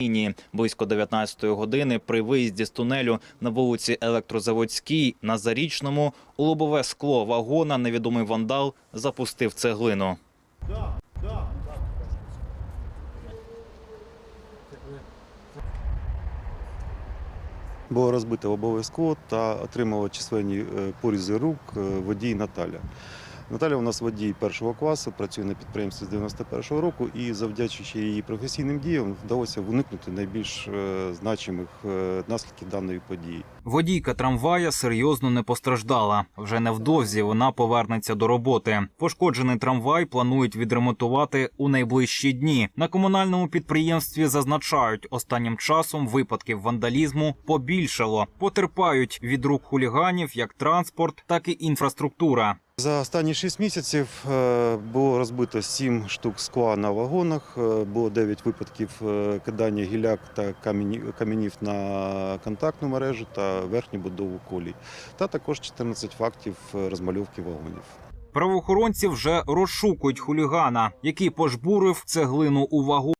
лінії. Близько 19-ї години при виїзді з тунелю на вулиці Електрозаводській на Зарічному у лобове скло вагона невідомий вандал запустив цеглину. Було розбите лобове скло та отримала численні е, порізи рук е, водій Наталя. Наталя у нас водій першого класу, працює на підприємстві з 91-го року і завдячуючи її професійним діям вдалося уникнути найбільш е, значимих е, наслідків даної події. Водійка трамвая серйозно не постраждала. Вже невдовзі вона повернеться до роботи. Пошкоджений трамвай планують відремонтувати у найближчі дні. На комунальному підприємстві зазначають, останнім часом випадків вандалізму побільшало. Потерпають від рук хуліганів як транспорт, так і інфраструктура. За останні 6 місяців е, було розбито 7 штук скла на вагонах, е, було 9 випадків е, кидання гіляк та каменів на контактну мережу та верхню будову колій, та також 14 фактів розмальовки вагонів. Правоохоронці вже розшукують хулігана, який пожбурив цеглину у вагон.